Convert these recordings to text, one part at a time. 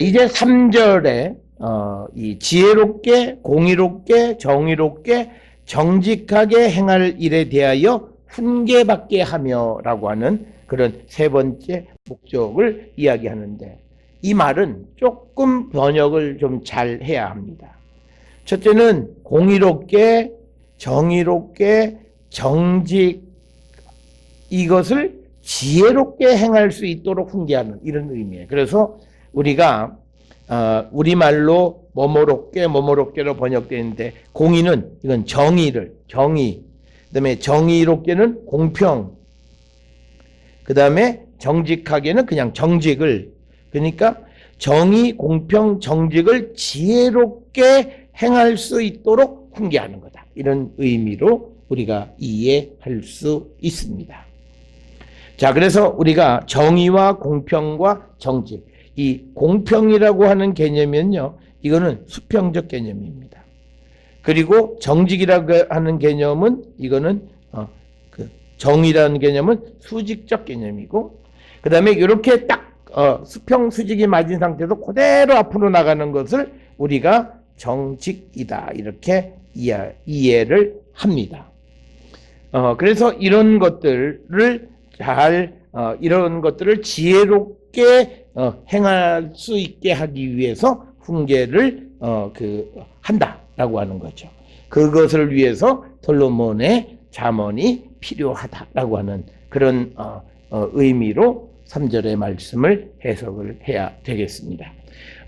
이제 3절에 어, 이 지혜롭게 공의롭게 정의롭게 정직하게 행할 일에 대하여 훈계받게 하며라고 하는 그런 세 번째 목적을 이야기하는데 이 말은 조금 번역을 좀 잘 해야 합니다. 첫째는 공의롭게 정의롭게 정직 이것을 지혜롭게 행할 수 있도록 훈계하는 이런 의미예요. 그래서 우리가 어, 우리말로 뭐뭐롭게 뭐뭐롭게로 번역되는데 공의는 이건 정의를 정의. 그다음에 정의롭게는 공평. 그다음에 정직하게는 그냥 정직을. 그러니까 정의 공평 정직을 지혜롭게 행할 수 있도록 훈계하는 거다. 이런 의미로 우리가 이해할 수 있습니다. 자 그래서 우리가 정의와 공평과 정직 이 공평이라고 하는 개념은요, 이거는 수평적 개념입니다. 그리고 정직이라고 하는 개념은 이거는 어, 그 정의라는 개념은 수직적 개념이고, 그 다음에 이렇게 딱 어, 수평 수직이 맞은 상태에서 그대로 앞으로 나가는 것을 우리가 정직이다 이렇게 이해, 이해를 합니다. 어, 그래서 이런 것들을 잘 어, 이런 것들을 지혜롭게 어, 행할 수 있게 하기 위해서 훈계를 어, 그 한다라고 하는 거죠. 그것을 위해서 솔로몬의 잠언이 필요하다라고 하는 그런 어, 어, 의미로 3절의 말씀을 해석을 해야 되겠습니다.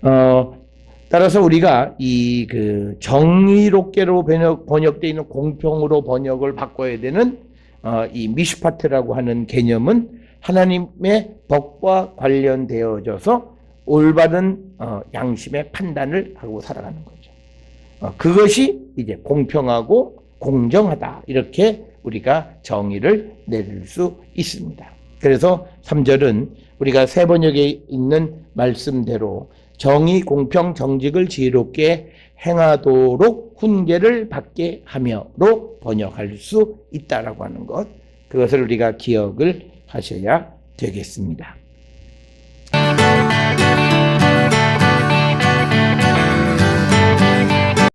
어, 따라서 우리가 이 그 정의롭게로 번역, 번역되어 있는 공평으로 번역을 바꿔야 되는 어, 이 미슈파트라고 하는 개념은 하나님의 법과 관련되어져서 올바른 어, 양심의 판단을 하고 살아가는 거죠. 어, 그것이 이제 공평하고 공정하다. 이렇게 우리가 정의를 내릴 수 있습니다. 그래서 3절은 우리가 세 번역에 있는 말씀대로 정의, 공평, 정직을 지혜롭게 행하도록 훈계를 받게 하며로 번역할 수 있다라고 하는 것. 그것을 우리가 기억을 하셔야 되겠습니다.